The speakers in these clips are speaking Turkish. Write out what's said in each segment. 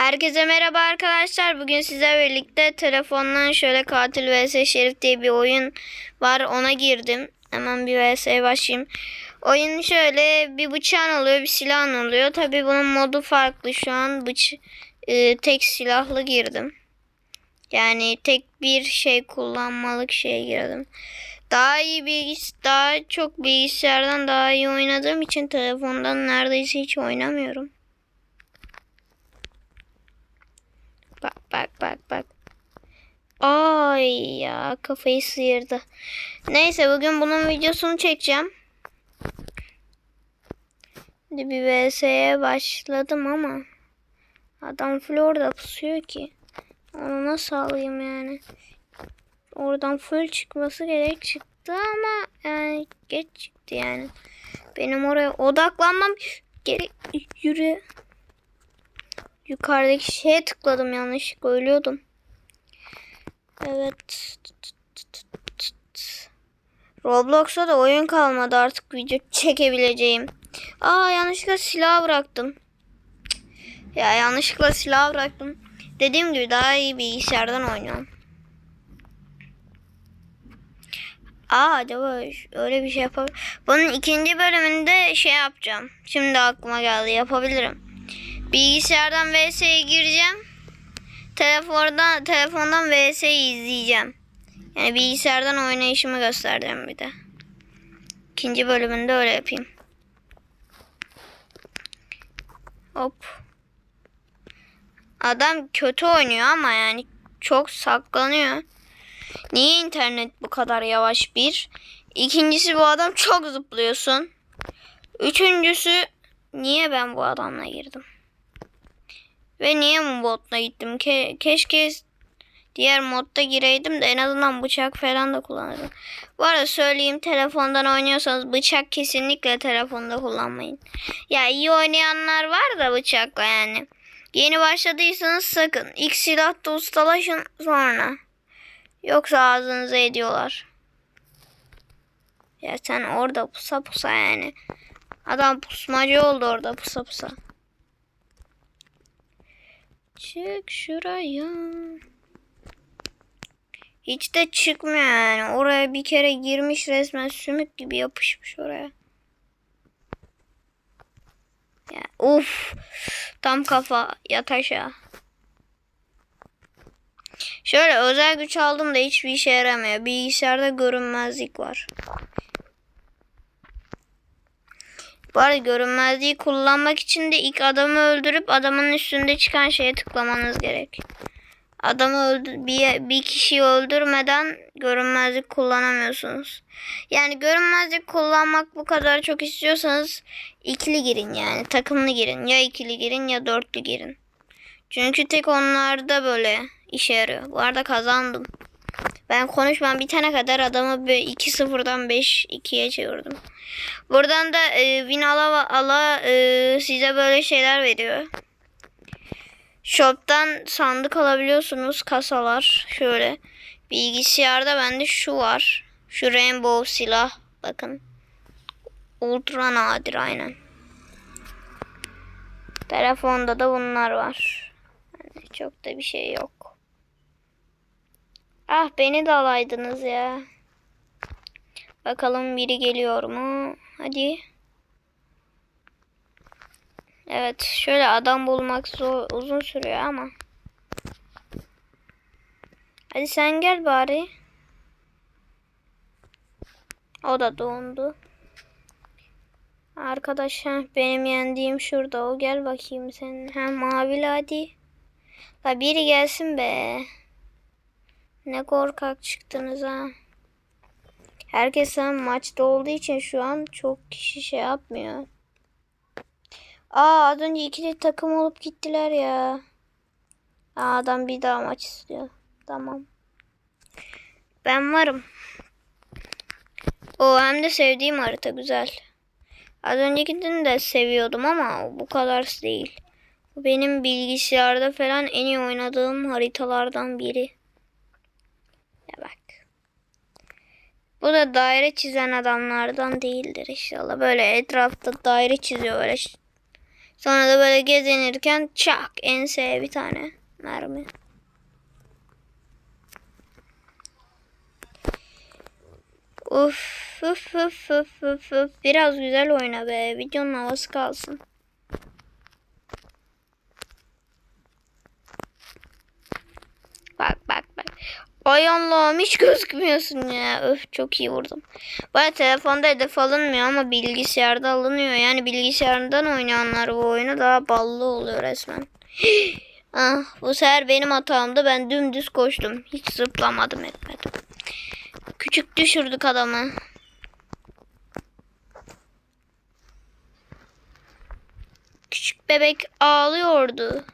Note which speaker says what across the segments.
Speaker 1: Herkese merhaba arkadaşlar. Bugün size birlikte telefondan şöyle Katil vs Şerif diye bir oyun var. Ona girdim. Hemen bir vs'ye başlayayım. Oyun şöyle bir bıçağın oluyor, bir silahın oluyor. Tabi bunun modu farklı. Şu an bıç e, tek silahlı girdim. Yani tek bir şey kullanmalık şeye girdim. Daha iyi bilgis daha çok bilgisayardan daha iyi oynadığım için telefondan neredeyse hiç oynamıyorum. Bak bak bak bak. Ay ya kafayı sıyırdı. Neyse bugün bunun videosunu çekeceğim. Şimdi bir VS'ye başladım ama adam Florida pusuyor ki. Onu nasıl alayım yani? Oradan full çıkması gerek çıktı ama yani geç çıktı yani. Benim oraya odaklanmam gerek yürü. Yukarıdaki şeye tıkladım yanlışlıkla ölüyordum. Evet. Roblox'ta da oyun kalmadı artık video çekebileceğim. Aa yanlışlıkla silah bıraktım. Ya yanlışlıkla silah bıraktım. Dediğim gibi daha iyi bilgisayardan oynuyorum. Aa acaba öyle bir şey yapabilir. Bunun ikinci bölümünde şey yapacağım. Şimdi aklıma geldi yapabilirim. Bilgisayardan VS'ye gireceğim. Telefondan telefondan VS'yi izleyeceğim. Yani bilgisayardan oynayışımı göstereceğim bir de. İkinci bölümünde öyle yapayım. Hop. Adam kötü oynuyor ama yani çok saklanıyor. Niye internet bu kadar yavaş bir? İkincisi bu adam çok zıplıyorsun. Üçüncüsü niye ben bu adamla girdim? Ve niye bu modla gittim? Ke keşke diğer modda gireydim de en azından bıçak falan da kullanırdım. Bu arada söyleyeyim telefondan oynuyorsanız bıçak kesinlikle telefonda kullanmayın. Ya iyi oynayanlar var da bıçakla yani. Yeni başladıysanız sakın. İlk silahta ustalaşın sonra. Yoksa ağzınıza ediyorlar. Ya sen orada pusa pusa yani. Adam pusmacı oldu orada pusa pusa. Çık şuraya. Hiç de çıkmıyor yani. Oraya bir kere girmiş resmen sümük gibi yapışmış oraya. Ya, uf. Tam kafa yat aşağı. Şöyle özel güç aldım da hiçbir işe yaramıyor. Bilgisayarda görünmezlik var. Bu arada görünmezliği kullanmak için de ilk adamı öldürüp adamın üstünde çıkan şeye tıklamanız gerek. Adamı öldür bir, bir kişiyi öldürmeden görünmezlik kullanamıyorsunuz. Yani görünmezlik kullanmak bu kadar çok istiyorsanız ikili girin yani takımlı girin. Ya ikili girin ya dörtlü girin. Çünkü tek onlarda böyle işe yarıyor. Bu arada kazandım. Ben konuşmam bitene kadar adamı 2-0'dan 5-2'ye çevirdim. Buradan da e, win ala ala e, size böyle şeyler veriyor. Shop'tan sandık alabiliyorsunuz. Kasalar şöyle. Bilgisayarda bende şu var. Şu rainbow silah. Bakın. Ultra nadir aynen. Telefonda da bunlar var. Yani çok da bir şey yok. Ah beni de alaydınız ya. Bakalım biri geliyor mu? Hadi. Evet şöyle adam bulmak zor, uzun sürüyor ama. Hadi sen gel bari. O da dondu. Arkadaş benim yendiğim şurada. O gel bakayım sen. Ha mavili hadi. La biri gelsin be. Ne korkak çıktınız ha. Herkes hem maçta olduğu için şu an çok kişi şey yapmıyor. Aa az önce ikili takım olup gittiler ya. Aa, adam bir daha maç istiyor. Tamam. Ben varım. O hem de sevdiğim harita güzel. Az öncekini de seviyordum ama bu kadar değil. Bu benim bilgisayarda falan en iyi oynadığım haritalardan biri. Ya bak. Bu da daire çizen adamlardan değildir inşallah. Böyle etrafta daire çiziyor öyle Sonra da böyle gezinirken çak enseye bir tane mermi. Uf, uf, uf, uf, uf, uf. Biraz güzel oyna be. Videonun havası kalsın. Bak bak bak. Ay Allah'ım hiç gözükmüyorsun ya. Öf çok iyi vurdum. Bana telefonda hedef alınmıyor ama bilgisayarda alınıyor. Yani bilgisayardan oynayanlar bu oyunu daha ballı oluyor resmen. ah, bu sefer benim hatamdı. Ben dümdüz koştum. Hiç zıplamadım etmedim. Küçük düşürdük adamı. Küçük bebek ağlıyordu.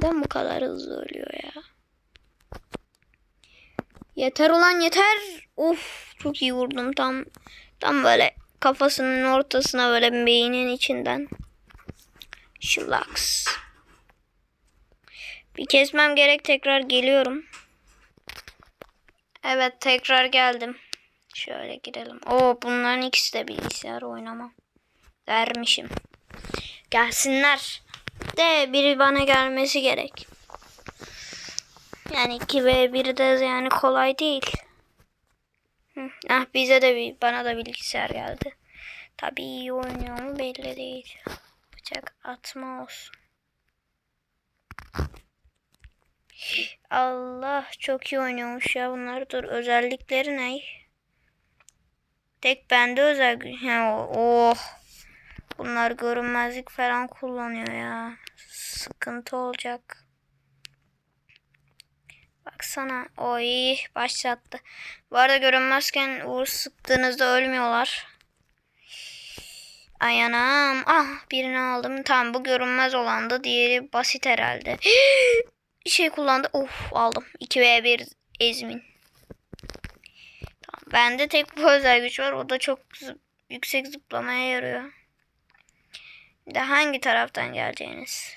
Speaker 1: Neden bu kadar hızlı ölüyor ya? Yeter ulan yeter. Uf çok iyi vurdum tam tam böyle kafasının ortasına böyle beynin içinden. Şılaks. Bir kesmem gerek tekrar geliyorum. Evet tekrar geldim. Şöyle girelim. Oo bunların ikisi de bilgisayar oynama. Vermişim. Gelsinler. De biri bana gelmesi gerek. Yani 2 ve 1 de yani kolay değil. Hı. Ah bize de bir bana da bilgisayar geldi. Tabii iyi oynuyor mu belli değil. Bıçak atma olsun. Allah çok iyi oynuyormuş ya bunlar. Dur özellikleri ne? Tek bende özel Ha, Oh. Bunlar görünmezlik falan kullanıyor ya. Sıkıntı olacak. Baksana. Oy başlattı. Bu arada görünmezken uğur sıktığınızda ölmüyorlar. Ay anam. Ah birini aldım. Tamam bu görünmez olandı. Diğeri basit herhalde. şey kullandı. Of aldım. 2 v 1 ezmin. Tamam. Bende tek bu özel güç var. O da çok yüksek zıplamaya yarıyor. Bir de hangi taraftan geleceğiniz?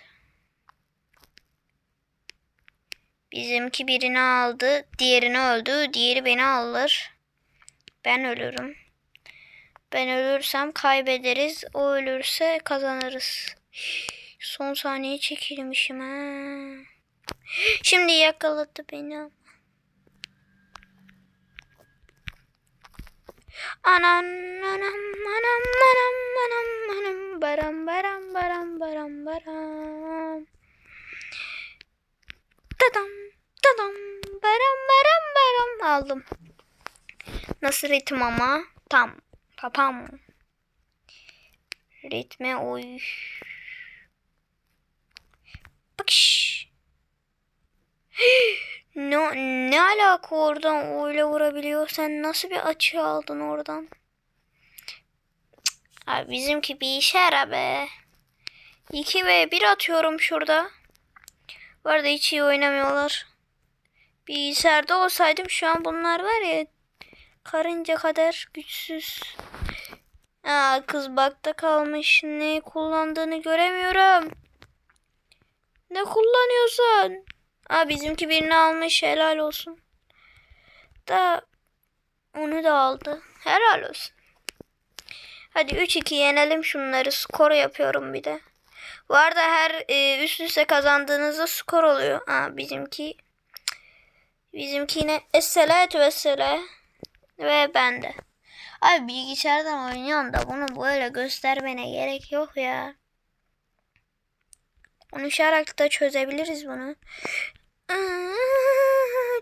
Speaker 1: Bizimki birini aldı. Diğerini öldü. Diğeri beni alır. Ben ölürüm. Ben ölürsem kaybederiz. O ölürse kazanırız. Son saniye çekilmişim ha. Şimdi yakaladı beni. Anan anam anam anam anam anam baram baram baram baram baram. Tadam tadam baram baram baram aldım. Nasıl ritim ama? Tam. Papam. Ritme oy. Bakış. Ne, ne alaka oradan öyle vurabiliyor? Sen nasıl bir açı aldın oradan? Abi bizimki bir işe yara be. 2 ve 1 atıyorum şurada. Bu arada hiç iyi oynamıyorlar. Bilgisayarda olsaydım şu an bunlar var ya karınca kadar güçsüz. Aa, kız bakta kalmış. Ne kullandığını göremiyorum. Ne kullanıyorsun? Aa, bizimki birini almış. Helal olsun. Da onu da aldı. Helal olsun. Hadi 3-2 yenelim şunları. Skor yapıyorum bir de. Bu arada her e, üst üste kazandığınızda skor oluyor. Aa, bizimki bizimki yine esselatü vesselam ve bende. Abi bilgisayardan oynuyorsun da bunu böyle göstermene gerek yok ya. Konuşarak da çözebiliriz bunu.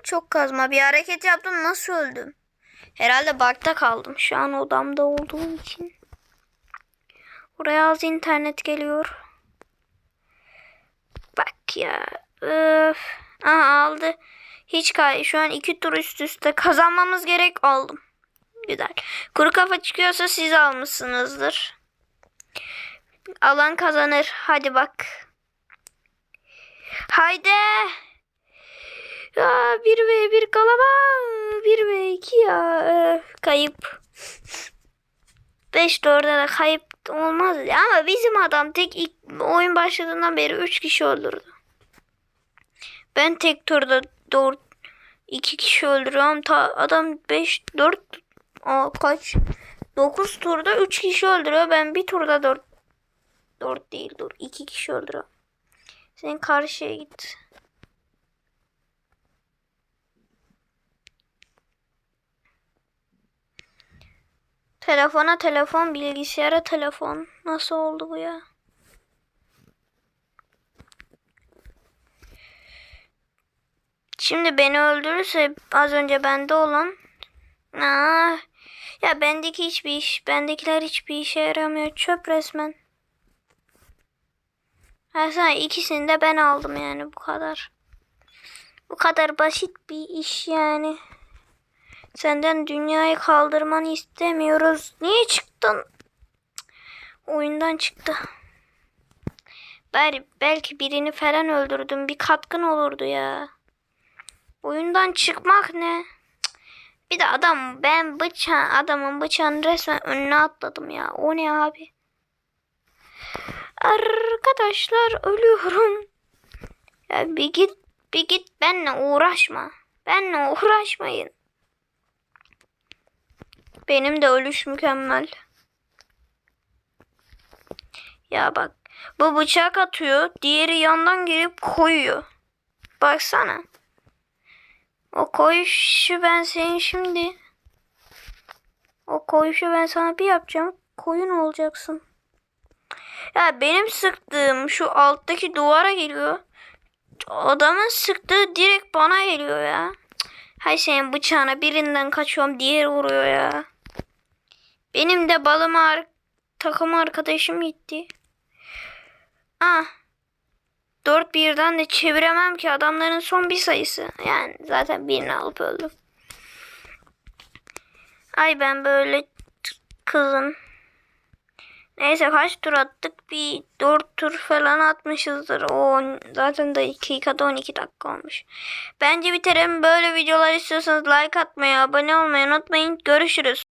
Speaker 1: Çok kazma bir hareket yaptım nasıl öldüm? Herhalde bakta kaldım şu an odamda olduğum için. Buraya az internet geliyor. Bak ya. Öf. Aha aldı. Hiç kay şu an iki tur üst üste kazanmamız gerek aldım. Güzel. Kuru kafa çıkıyorsa siz almışsınızdır. Alan kazanır. Hadi bak. Haydi. Ya 1 ve 1 kalama. 1 ve 2 ya. Kayıp. 5 4'e de kayıp olmaz. Ama bizim adam tek ilk oyun başladığından beri 3 kişi öldürdü. Ben tek turda 4 2 kişi öldürüyorum. Ta, adam 5 4 Aa, kaç? 9 turda 3 kişi öldürüyor. Ben bir turda 4 4 değil dur 2 kişi öldürüyor. Sen karşıya git. Telefona telefon, bilgisayara telefon. Nasıl oldu bu ya? Şimdi beni öldürürse az önce bende olan Aa, ya bendeki hiçbir iş, bendekiler hiçbir işe yaramıyor. Çöp resmen. Sen ikisini de ben aldım yani bu kadar. Bu kadar basit bir iş yani. Senden dünyayı kaldırmanı istemiyoruz. Niye çıktın? Oyundan çıktı. Bari belki birini falan öldürdüm. Bir katkın olurdu ya. Oyundan çıkmak ne? Bir de adam ben bıçağı adamın bıçağını resmen önüne atladım ya. O ne abi? Arkadaşlar ölüyorum. Ya bir git bir git benle uğraşma. Benle uğraşmayın. Benim de ölüş mükemmel. Ya bak bu bıçak atıyor. Diğeri yandan gelip koyuyor. Baksana. O koyuşu ben senin şimdi. O koyuşu ben sana bir yapacağım. Koyun olacaksın. Ya benim sıktığım şu alttaki duvara geliyor. Adamın sıktığı direkt bana geliyor ya. Hay senin bıçağına birinden kaçıyorum diğeri vuruyor ya. Benim de balım ar takım arkadaşım gitti. Ah. Dört birden de çeviremem ki adamların son bir sayısı. Yani zaten birini alıp öldüm. Ay ben böyle kızım. Neyse kaç tur attık? Bir 4 tur falan atmışızdır. O zaten dakikada 12 dakika olmuş. Bence bitirelim. Böyle videolar istiyorsanız like atmayı, abone olmayı unutmayın. Görüşürüz.